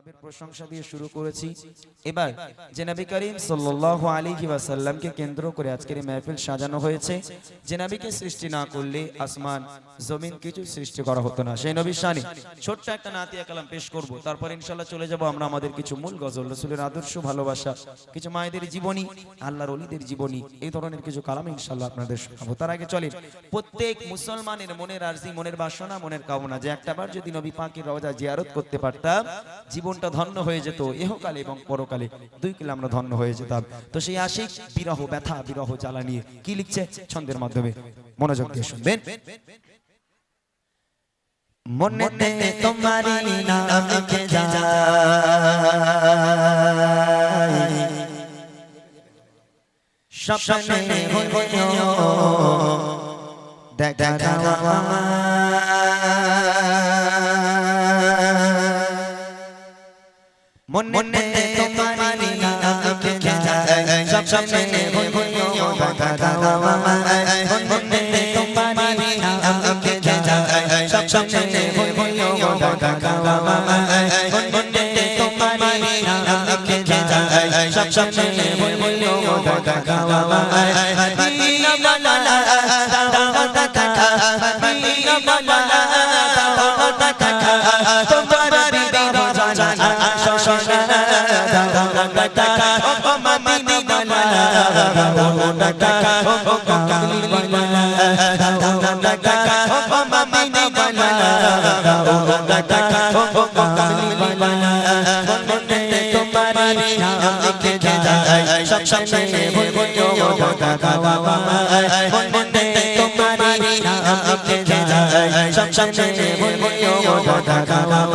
রবের প্রশংসা দিয়ে শুরু করেছি। এবার জেনাবি করিম সাল্লাল্লাহু আলাইহি ওয়াসাল্লামকে কেন্দ্র করে আজকের সাজানো হয়েছে। জেনাবিকে সৃষ্টি না করলে আসমান, জমিন কিছু সৃষ্টি করা হতো না। সেই ছোট্ট একটা নাতিয়া কালাম পেশ করব। তারপর চলে যাব আমরা আমাদের কিছু মূল গজল আদর্শ ভালোবাসা, কিছু মায়েদের জীবনী, আল্লাহর জীবনী, এই ধরনের কিছু কালাম ইনশাআল্লাহ আপনাদের শোনাবো। তার আগে প্রত্যেক মুসলমানের মনের আরজি, মনের বাসনা, মনের কামনা, যে একটাবার যদি নবী পাকের রওজা জিয়ারত করতে পারতাম জীবনটা ধন্য হয়ে যেত। এহকালে এবং পরকালে দুই কিলো আমরা ধন্য হয়ে যেতাম। তো সেই আশিক বিরহ, ব্যথা, বিরহ জ্বালা নিয়ে কি লিখছে? ছন্দের মাধ্যমে মনোযোগ দিয়ে শুনবেন। মনেতে তোমারি নাম লিখে যায়? দেখা মনেতে তোমারি নাম লিখে যায়। স্বপ্নে হইও দেখা দাও মনেতে তোমারি নাম লিখে যায়। স্বপ্নে হইও দেখা দাও মনেতে তোমারি নাম লিখে যায়। স্বপ্নে হইও দেখা দাও মদিনা দেখা ও মদিনা বালা দাও দেখা ও কামলি বালা দাও দেখা ও মদিনা বালা দাও দেখা ও কামলি বালা মনে তোমারি নাম লিখে যায়, সব সামনে হইও দেখা দাও মনে তোমারি নাম লিখে যায়, সব সামনে হইও দেখা দাও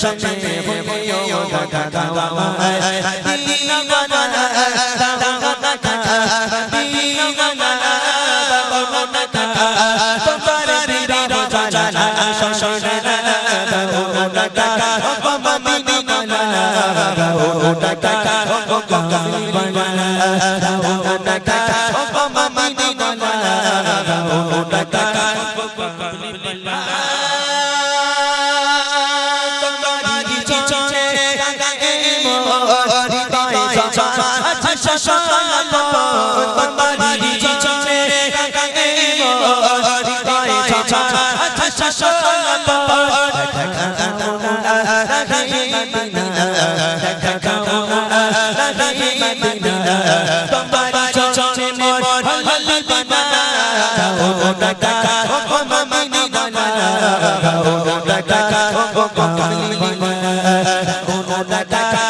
যায় মদিনা তোমারি চলে মোর হলি বানা ও দেখা ও মদিনা বানা ও দেখা ও কামলি বানা ও দেখা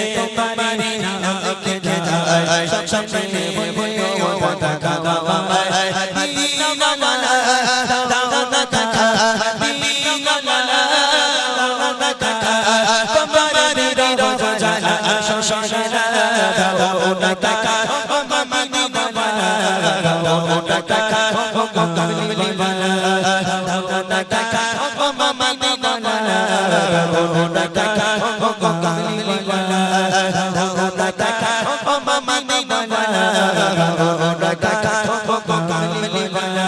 ডাকা ও মামা মামা, ও ডাকা ও কালি মালা ও ডাকা ও মামা মামা, ও ডাকা ও কালি মালা